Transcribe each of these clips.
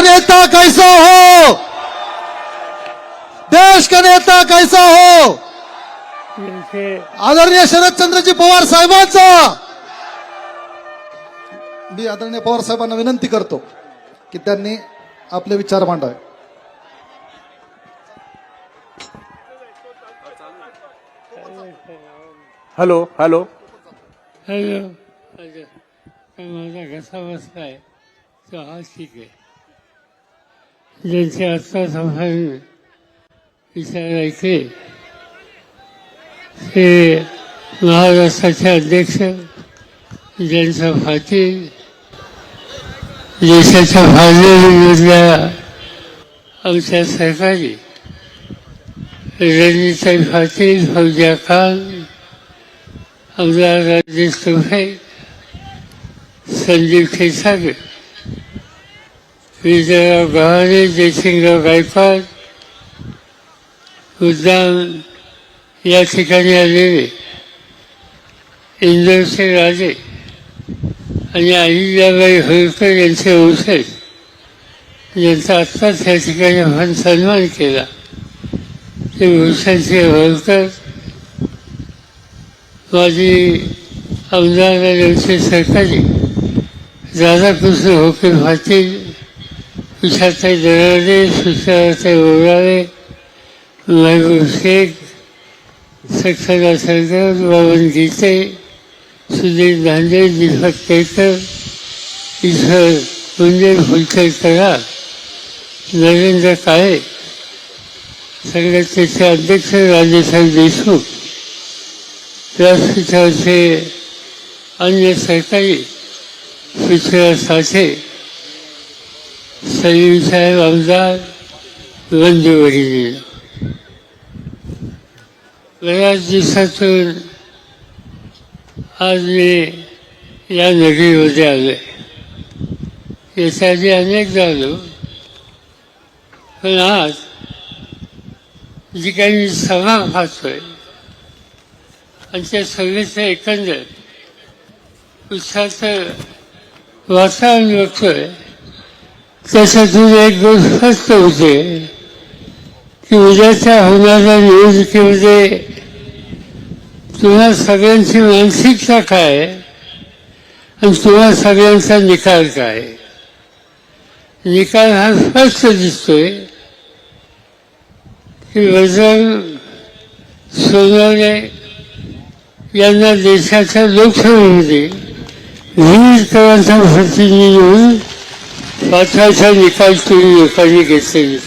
का नेता कैसा हो? देश का नेता कैसा हो? आदरणीय शरदचंद्रजी पवार साहेबांचा. मी आदरणीय पवार साहेबांना विनंती करतो की त्यांनी आपले विचार मांडावे. Hello hello. हॅलो. माझा कसा बसलाय. तो हा ठीक आहे. ज्यांचे आत्ता संभाषण विचारायचे ते महाराष्ट्राचे अध्यक्ष ज्यांचं फाटी देशाच्या फाळणीमधल्या आमच्या सरकारी रणनीताई पाटील फौजा खान आमदार राजेश टोपे संदीप खेसागर विजयराव गव्हाणे जयसिंगराव गायकवाड उद्यान या ठिकाणी आलेले इंदोरचे राजे आणि अहिल्याबाई होळकर यांचे वंशज यांचा आत्ताच या ठिकाणी आपण सन्मान केला ते भूषणचे होळकर माजी आमदार यांचे सरकारी राधाकृष्ण होके पाटील उषाताई दराडे सुषमाताई ओराळे महबूब शेख सक्षरा सरकार बावन गीते सुधीर धांडे दीपक केकर ईश्वर कुंजे फुलकर करार नरेंद्र काळे संघटनेचे अध्यक्ष राजेसाहेब देशमुख व्यासपीठाचे अन्य सरकारी पृथ्वीराज साठे सलीम साहेब आमदार बंधुवरील बऱ्याच दिवसातून आज मी या नगरीमध्ये आलो. याच्या आधी अनेकदा आलो पण आज जी काही मी सभा पाहतोय आणि त्या सभेचं एकंदर उत्साहाचं वातावरण बघतोय त्याच्यातून एक दोन स्पष्ट होते. की उद्याच्या होणाऱ्या निवडणुकीमध्ये तुम्हा सगळ्यांची मानसिकता काय आणि तुम्हा सगळ्यांचा निकाल काय निकाल हा स्पष्ट दिसतोय. की वजन सोनवणे यांना देशाच्या लोकसभेमध्ये विविध करांचा प्रतिनिधी म्हणून पाठवायचा निकाल तुम्ही लोकांनी घेतलेला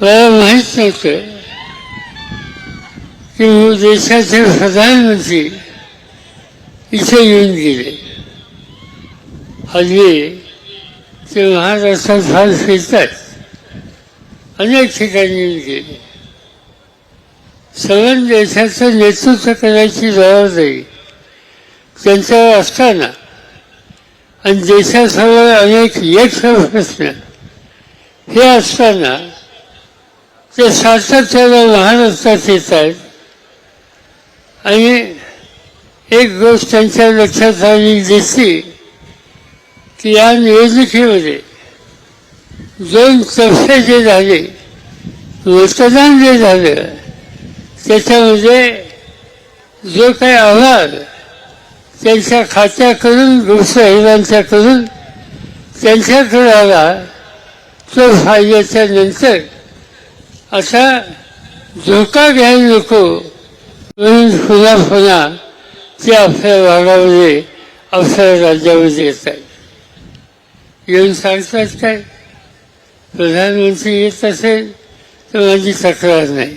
मला माहीत नव्हतं की देशाचे प्रधानमंत्री इथे येऊन गेले हल्ली ते महाराष्ट्रात फार फिरतात अनेक ठिकाणी येऊन गेले सगळ्या देशाचं नेतृत्व करायची जबाबदारी त्यांच्यावर असताना आणि देशासमोर अनेक यश प्रश्न हे असताना ते सातत्यानं महाराष्ट्रात येत आहेत आणि एक गोष्ट त्यांच्या लक्षात आली दिसली की या निवडणुकीमध्ये दोन टप्पे जे झाले मतदान जे झालं त्याच्यामध्ये जो काही आव्हान त्यांच्या खात्याकडून गुप्तहेरांच्याकडून त्यांच्याकडे आला तो फायद्याच्या नंतर असा धोका घ्यायला नको म्हणून पुन्हा पुन्हा ते आपल्या भागामध्ये आपल्या राज्यामध्ये येतात येऊन सांगतात काय? प्रधानमंत्री येत असेल तर माझी तक्रार नाही.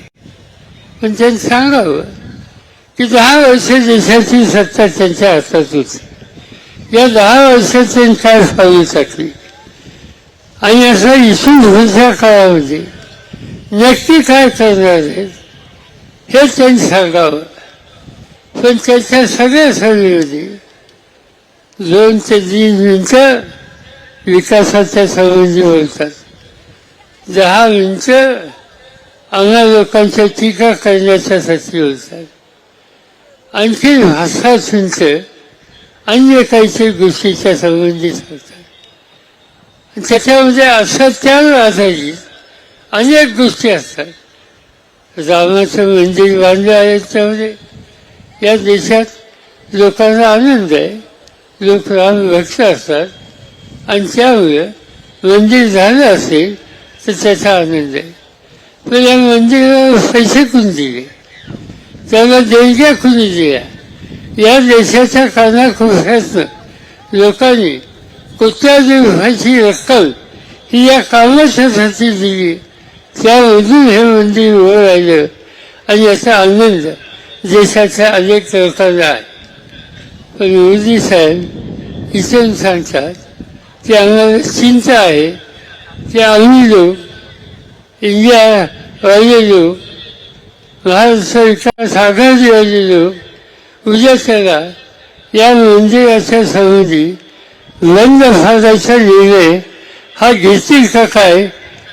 पण त्यांनी सांगावं. की दहा वर्ष देशाची सत्ता त्यांच्या हातात होती. या दहा वर्षात त्यांनी काय पावली टाकली आणि असा इशू पुढच्या काळामध्ये नक्की काय करणार आहेत हे त्यांनी सांगावं. पण त्याच्या सगळ्या सभेमध्ये दोन ते तीन मिनटं विकासाच्या संबंधी बोलतात. दहा मिनटं आम्हा लोकांच्या टीका करण्याच्यासाठी बोलतात. आणखी भाषा चिंत अन्य काहीतरी गोष्टीच्या संबंधित होतात त्याच्यामध्ये असत्यावर आधारित अनेक गोष्टी असतात. रामाचं मंदिर बांधलं आहे त्यामध्ये या देशात लोकांना आनंद आहे. लोक राम भक्त असतात. आणि त्यामुळे मंदिर झालं असेल तर त्याचा आनंद आहे. पण या मंदिराला पैसे कोण दिले? त्याला देणग्या कुणी दिल्या या देशाच्या कानाकोपऱ्यातनं लोकांनी कोट्यावधी रुपयाची रक्कम ही या कामाच्यासाठी दिली. त्यामधून हे मंदिर उभं राहिलं आणि याचा आनंद देशाच्या अनेक लोकांना आहे. पण मोदी साहेब इथून सांगतात की आम्हाला चिंता आहे की आम्ही लोक इंडिया वाले लोक महाराष्ट्र विकास आघाडीवाले लोक उद्या त्याला या मंदिराच्या संबंधी बंद भागाचा निर्णय हा घेतील का काय?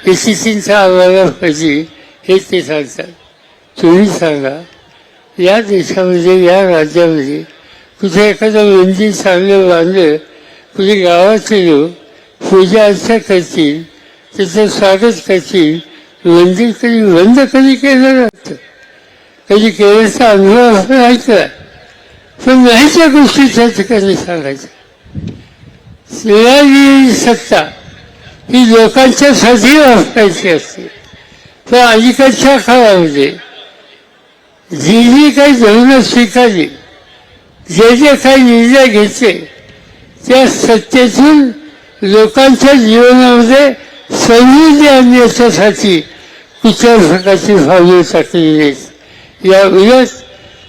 याची चिंता आम्हाला पाहिजे हे ते सांगतात. तुम्ही सांगा. या देशामध्ये या राज्यामध्ये कुठे एखादं मंदिर चांगलं बांधलं कुठे गावाचे लोक पूजा अर्चा करतील त्याचं स्वागत करतील मंदिर कधी बंद कधी केलं जातं? कधी केल्याचा अनुभव आपण पण नाहीच्या गोष्टी त्या ठिकाणी सांगायच्या शिवाजी सत्ता ही लोकांच्यासाठी वापरायची असते पण अलीकडच्या काळामध्ये जी जी काही धोरणं स्वीकारली जे जे काही निर्णय घेतले त्या सत्तेतून लोकांच्या जीवनामध्ये समृद्धी आणण्याच्यासाठी कुठल्या प्रकारची भावना टाकलेली आहेत या उलट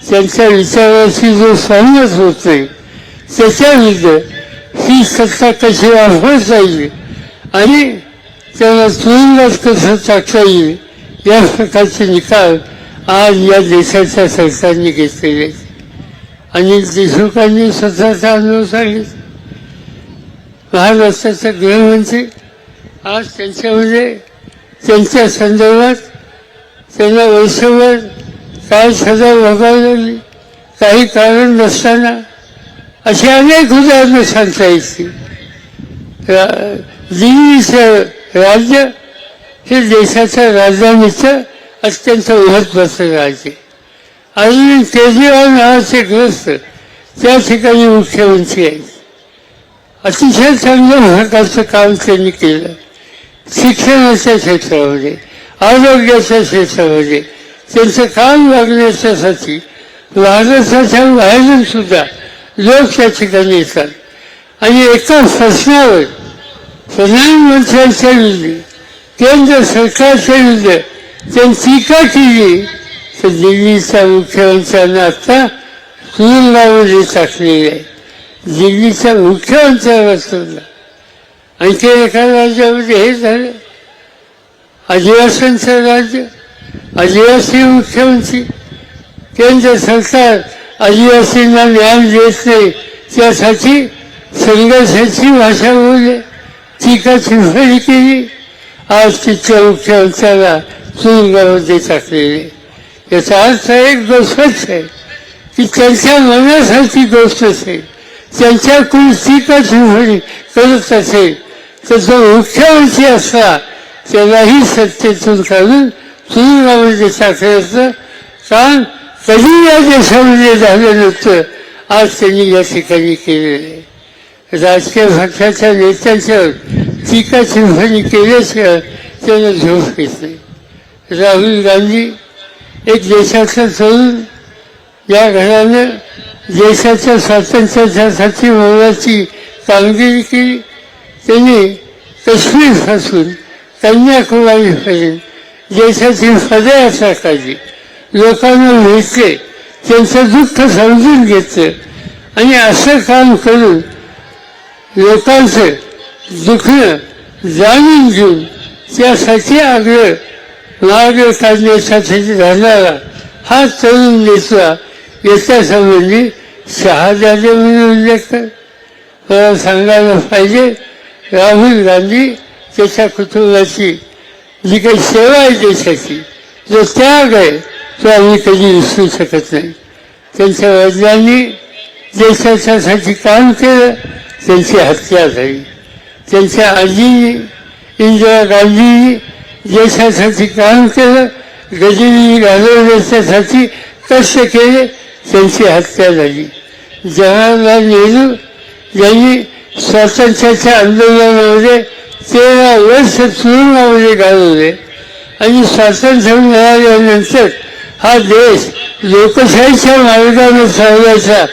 त्यांच्या विचाराशी जो सहमत होत नाही त्याच्याविरुद्ध ही सत्ता कशी वापरता येईल आणि त्याला तुरुंगात कसं टाकता येईल या प्रकारचे निकाल आज या देशाच्या सरकारने घेतलेले आणि देशमुखांनी स्वतःचा अनुभव सांगितले. महाराष्ट्राचे गृहमंत्री आज त्यांच्यामध्ये त्यांच्या संदर्भात त्यांना वर्षभर काय सजा भोगावी लागली काही कारण नसताना अशी अनेक उदाहरणं सांगता येतील. रा- दिल्लीचं राज्य हे देशाच्या राजधानीचं अत्यंत महत्वाचं राज्य. अरविंद केजरीवाल नावाचे ग्रस्त त्या ठिकाणी मुख्यमंत्री आहेत. अतिशय चांगल्या महत्वाचं काम त्यांनी केलं. शिक्षणाच्या क्षेत्रामध्ये आरोग्याच्या क्षेत्रामध्ये त्यांचं काम लागण्याच्यासाठी भारताच्या बाहेरून सुद्धा लोक त्या ठिकाणी येतात. आणि एका प्रश्नावर प्रधानमंत्र्यांच्या विरुद्ध केंद्र सरकारच्या विरुद्ध त्यांनी टीका केली. तर दिल्लीच्या मुख्यमंत्र्यांना आता तुरुंगामध्ये टाकलेले आहे. दिल्लीच्या मुख्यमंत्र्याला सोडला आणखी एका राज्यामध्ये हे झालं. आदिवासांचं राज्य आदिवासी मुख्यमंत्री केंद्र सरकार आदिवासींना न्याय देत नाही त्यासाठी संघर्षाची भाषा बोलले टीका टिप्पणी केली. आज तिथल्या मुख्यमंत्र्याला तुरुंगामध्ये टाकलेले. याचा अर्थ एक गोष्टच आहे की त्यांच्या मनासारखी गोष्ट असेल त्यांच्या कोणी टीका टिप्पणी करत असेल तर जो मुख्यमंत्री असला त्यालाही सत्तेतून काढून तुरुंगामध्ये टाकायचं काम कधी या देशामध्ये झालं नव्हतं आज त्यांनी या ठिकाणी केलेलं आहे राजकीय पक्षाच्या नेत्यांच्यावर टीका चिंफणी केल्याशिवाय त्यांना झोप येत नाही राहुल गांधी एक देशाचं तरुण या घरानं देशाच्या स्वातंत्र्यासाठी मोलाची कामगिरी केली त्यांनी काश्मीरपासून कन्याकुमारीपर्यंत देशाची पदयात्रा काढली लोकांना भेटले त्यांचं दुःख समजून घेतलं. आणि असं काम करून लोकांचं दुखणं जाणून घेऊन त्यासाठी आग्रह मार्ग काढण्यासाठी झालेला हा तरुण नेता याच्यासंबंधी शहाजादे म्हणून उल्लेख कर मला सांगायला पाहिजे राहुल गांधी त्याच्या कुटुंबाची जी काही सेवा आहे देशाची जो त्याग आहे तो आम्ही कधी विसरू शकत नाही. त्यांच्या वडिलांनी देशासाठी काम केलं त्यांची हत्या झाली. त्यांच्या आजी इंदिरा गांधी देशासाठी काम केलं गजिरी घालवण्यासाठी कष्ट केले त्यांची हत्या झाली. जवाहरलाल नेहरू यांनी स्वातंत्र्याच्या आंदोलनामध्ये ते वर्ष तुरुंगामध्ये घालवले आणि स्वातंत्र्य मिळाल्यानंतर हा देश लोकशाहीच्या मार्गाने चालवायचा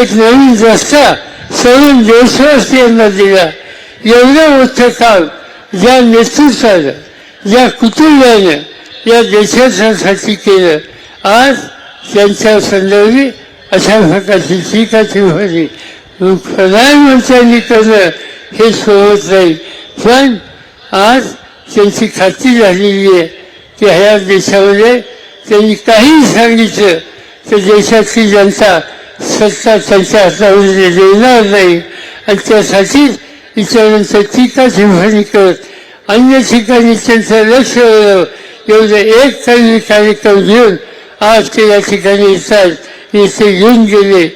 एक नवीन रस्ता सर्व देशवासियांना दिला. एवढं मोठं काम ज्या नेतृत्वानं ज्या कुटुंबानं या देशासाठी केलं आज त्यांच्या संदर्भी अशा प्रकारची टीका ठेवली प्रधानमंत्र्यांनी करणं हे सोडत नाही पण आज त्यांची खात्री झालेली आहे की ह्या देशामध्ये त्यांनी काही सांगितलं तर देशातली जनता सत्ता त्यांच्या हातामध्ये देणार नाही. आणि त्यासाठीच इतरांचं टीका टिप्पणी करत अन्य ठिकाणी त्यांचं लक्ष एवढं एक काही कार्यक्रम घेऊन आज ते या ठिकाणी येतात. इथे घेऊन गेले.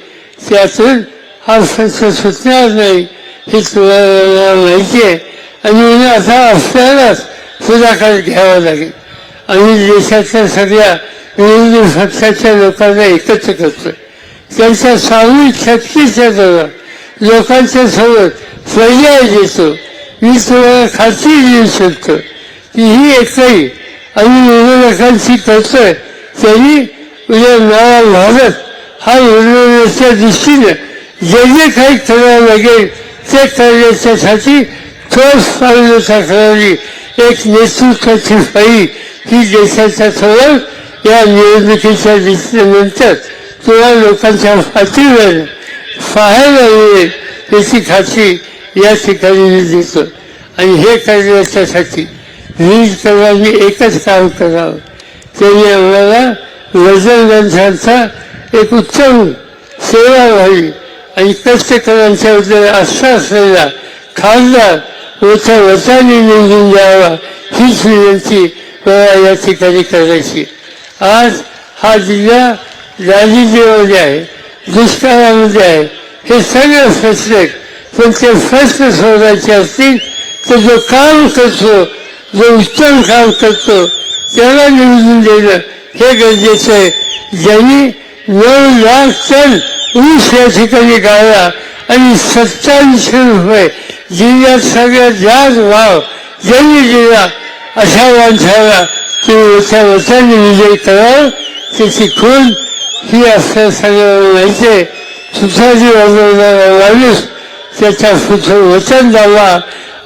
त्यातून हा संस्था सुटणार नाही हे तुम्हाला माहिती आहे. आणि असा आता आपल्यालाच पुढाकार घ्यावा लागेल आम्ही देशातल्या सगळ्या विरोधी पक्षाच्या लोकांना एकत्र करतो त्यांच्या सामूहिक शक्तीच्या जवळ लोकांच्या समोर पर्याय देतो मी तुम्हाला खात्री देऊ शकतो की ही एकही आम्ही विरोधकांशी करतोय त्यांनी उद्या नावा भारत हा विरोधाच्या दृष्टीने जे जे काही करावं लागेल ते करण्याच्यासाठी ठोस पावलं टाकणारी एक नेतृत्वाची फाई ही देशाच्या समोर या निवडणुकीच्या दिसल्यानंतर किंवा लोकांच्या फाटीवर पाहायला मिळेल त्याची खात्री या ठिकाणी मी देतो आणि हे करण्याच्यासाठी वीज सर्वांनी एकच काम करावं त्यांनी आम्हाला वजन ग्रंथांचा एक उत्तम सेवा व्हावी आणि कष्टकऱ्यांच्याबद्दल आस्था असलेला खासदार मोठ्या वचाने निवडून द्यावा हीच विनंती मला या ठिकाणी करायची आज हा जिल्हा दारिद्र्यामध्ये आहे दुष्काळामध्ये आहे हे सगळं प्रश्न पण ते प्रश्न सोडायचे असतील तर जो काम करतो जो उत्तम काम करतो त्याला निवडून देणं हे गरजेचं आहे ज्यांनी नऊ लाख टन ऊस या ठिकाणी गाळला आणि सत्तावीसशे रुपये जिल्ह्यात सगळ्यात जास्त भाव ज्यांनी दिला अशा माणसाला ती मोठ्या वचाने विजय कराल त्याची खून ही असं सगळं माहिती आहे. सुसाजी वाजवणारा माणूस त्याच्या पुढचं वचन द्यावा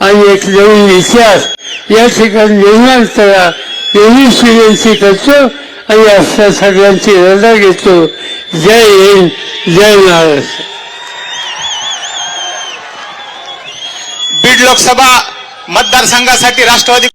आणि एक नवीन इतिहास या ठिकाणी निर्माण करा. एवढीच विनंती करतो आणि असल्या सगळ्यांची रजा घेतो. जय हिंद जय महाराष्ट्र. लोकसभा मतदारसंघासाठी राष्ट्रवादी